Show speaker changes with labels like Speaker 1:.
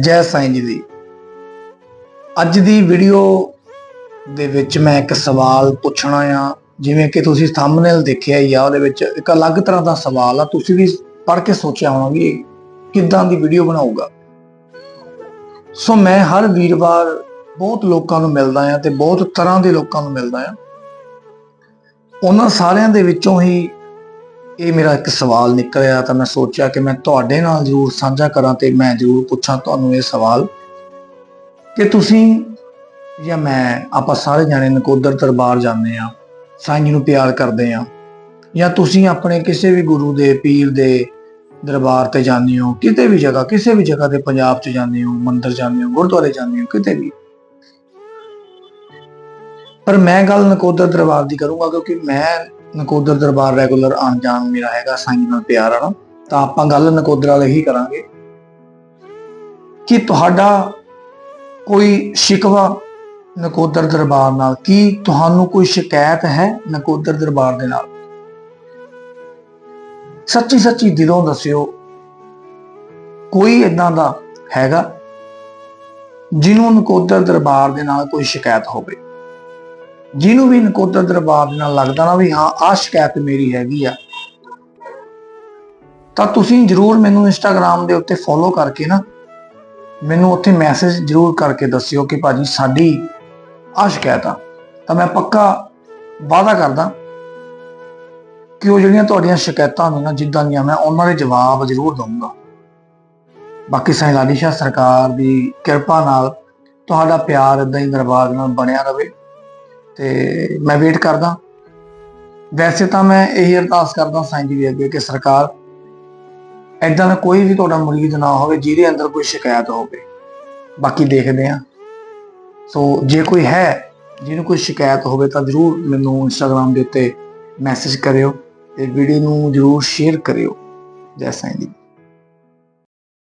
Speaker 1: ਜੈ ਸਾਈਂ ਜੀ ਦੀ। ਅੱਜ ਦੀ ਵੀਡੀਓ ਦੇ ਵਿੱਚ ਮੈਂ ਇੱਕ ਸਵਾਲ ਪੁੱਛਣਾ ਆ। ਜਿਵੇਂ ਕਿ ਤੁਸੀਂ ਥੰਬਨੇਲ ਦੇਖਿਆ ਹੀ ਆ, ਉਹਦੇ ਵਿੱਚ ਇੱਕ ਅਲੱਗ ਤਰ੍ਹਾਂ ਦਾ ਸਵਾਲ ਆ। ਤੁਸੀਂ ਵੀ ਪੜ੍ਹ ਕੇ ਸੋਚਿਆ ਹੋਣਾ ਵੀ ਕਿੱਦਾਂ ਦੀ ਵੀਡੀਓ ਬਣਾਊਗਾ। ਸੋ ਮੈਂ ਹਰ ਵੀਰਵਾਰ ਬਹੁਤ ਲੋਕਾਂ ਨੂੰ ਮਿਲਦਾ ਆ ਤੇ ਬਹੁਤ ਤਰ੍ਹਾਂ ਦੇ ਲੋਕਾਂ ਨੂੰ ਮਿਲਦਾ ਆ। ਉਹਨਾਂ ਸਾਰਿਆਂ ਦੇ ਵਿੱਚੋਂ ਹੀ ਇਹ ਮੇਰਾ ਇੱਕ ਸਵਾਲ ਨਿਕਲਿਆ ਤਾਂ ਮੈਂ ਸੋਚਿਆ ਕਿ ਮੈਂ ਤੁਹਾਡੇ ਨਾਲ ਜ਼ਰੂਰ ਸਾਂਝਾ ਕਰਾਂ ਤੇ ਮੈਂ ਜ਼ਰੂਰ ਪੁੱਛਾਂ ਤੁਹਾਨੂੰ ਇਹ ਸਵਾਲ ਕਿ ਤੁਸੀਂ ਜਾਂ ਮੈਂ, ਆਪਾਂ ਸਾਰੇ ਜਾਣੇ ਨਕੋਦਰ ਦਰਬਾਰ ਜਾਂਦੇ ਆ ਸਾਈਂ ਜੀ ਨੂੰ ਪਿਆਰ ਕਰਦੇ ਆ ਜਾਂ ਤੁਸੀਂ ਆਪਣੇ ਕਿਸੇ ਵੀ ਗੁਰੂ ਦੇ, ਪੀਰ ਦੇ ਦਰਬਾਰ ਤੇ ਜਾਂਦੇ ਹੋ, ਕਿਤੇ ਵੀ ਜਗ੍ਹਾ, ਕਿਸੇ ਵੀ ਜਗ੍ਹਾ ਤੇ ਪੰਜਾਬ 'ਚ ਜਾਂਦੇ ਹੋ, ਮੰਦਿਰ ਜਾਂਦੇ ਹੋ, ਗੁਰਦੁਆਰੇ ਜਾਂਦੇ ਹੋ, ਕਿਤੇ ਵੀ। ਪਰ ਮੈਂ ਗੱਲ ਨਕੋਦਰ ਦਰਬਾਰ ਦੀ ਕਰੂੰਗਾ ਕਿਉਂਕਿ ਮੈਂ ਨਕੋਦਰ ਦਰਬਾਰ ਰੈਗੂਲਰ ਆਣ ਜਾਣ ਮੇਰਾ ਹੈਗਾ, ਸਾਈਂ ਨਾਲ ਪਿਆਰ ਵਾਲਾ। ਤਾਂ ਆਪਾਂ ਗੱਲ ਨਕੋਦਰ ਵਾਲੇ ਹੀ ਕਰਾਂਗੇ ਕਿ ਤੁਹਾਡਾ ਕੋਈ ਸ਼ਿਕਵਾ ਨਕੋਦਰ ਦਰਬਾਰ ਨਾਲ, ਕੀ ਤੁਹਾਨੂੰ ਕੋਈ ਸ਼ਿਕਾਇਤ ਹੈ ਨਕੋਦਰ ਦਰਬਾਰ ਦੇ ਨਾਲ? ਸੱਚੀ ਸੱਚੀ ਦਿਲੋਂ ਦੱਸਿਓ, ਕੋਈ ਇਦਾਂ ਦਾ ਹੈਗਾ, ਜਿਹਨੂੰ ਨਕੋਦਰ ਦਰਬਾਰ ਦੇ ਨਾਲ ਕੋਈ ਸ਼ਿਕਾਇਤ ਹੋਵੇ। ਜਿਹਨੂੰ ਵੀ ਨਕੋਦਰ ਦਰਬਾਰ ਨਾਲ ਲੱਗਦਾ ਨਾ ਵੀ ਹਾਂ, ਆਹ ਸ਼ਿਕਾਇਤ ਮੇਰੀ ਹੈਗੀ ਆ। ਤਾਂ ਤੁਸੀਂ ਜਰੂਰ ਮੈਨੂੰ ਇੰਸਟਾਗ੍ਰam ਦੇ ਉੱਤੇ ਫੋਲੋ ਕਰਕੇ ਨਾ ਮੈਨੂੰ ਉੱਥੇ ਮੈਸੇਜ ਜਰੂਰ ਕਰਕੇ ਦੱਸਿਓ ਕਿ ਭਾਜੀ ਸਾਡੀ ਆ ਸ਼ਿਕਾਇਤ ਆ। ਤਾਂ ਮੈਂ ਪੱਕਾ ਵਾਅਦਾ ਕਰਦਾ ਕਿ ਉਹ ਜਿਹੜੀਆਂ ਤੁਹਾਡੀਆਂ ਸ਼ਿਕਾਇਤਾਂ ਨੇ ਨਾ, ਜਿੱਦਾਂ ਦੀਆਂ ਮੈਂ ਉਹਨਾਂ ਦੇ ਜਵਾਬ ਜ਼ਰੂਰ ਦਊਂਗਾ। ਬਾਕੀ ਸਾਈਂ ਲਾਲੀ ਸ਼ਾਹ ਸਰਕਾਰ ਦੀ ਕਿਰਪਾ ਨਾਲ ਤੁਹਾਡਾ ਪਿਆਰ ਇਦਾਂ ਹੀ ਦਰਬਾਰ ਨਾਲ ਬਣਿਆ ਰਵੇ। ਤੇ ਮੈਂ ਵੇਟ ਕਰਦਾ। ਵੈਸੇ ਤਾਂ ਮੈਂ ਇਹੀ ਅਰਦਾਸ ਕਰਦਾ ਸਾਈਂ ਜੀ ਦੇ ਅੱਗੇ ਕਿ ਸਰਕਾਰ ਐਦਾਂ ਦਾ ਕੋਈ ਵੀ ਤੁਹਾਡਾ ਮਰੀਜ਼ ਨਾ ਹੋਵੇ ਜਿਹਦੇ ਅੰਦਰ ਕੋਈ ਸ਼ਿਕਾਇਤ ਹੋਵੇ। ਬਾਕੀ ਦੇਖਦੇ ਆ ਸੋ ਜੇ ਕੋਈ ਹੈ ਜਿਹਨੂੰ ਕੋਈ ਸ਼ਿਕਾਇਤ ਹੋਵੇ ਤਾਂ ਜਰੂਰ ਮੈਨੂੰ ਇੰਸਟਾਗ੍ਰam ਦੇ ਉੱਤੇ ਮੈਸੇਜ ਕਰਿਓ ਤੇ ਵੀਡੀਓ ਨੂੰ ਜਰੂਰ ਸ਼ੇਅਰ ਕਰਿਓ। ਜੈ ਸਾਈਂ ਜੀ।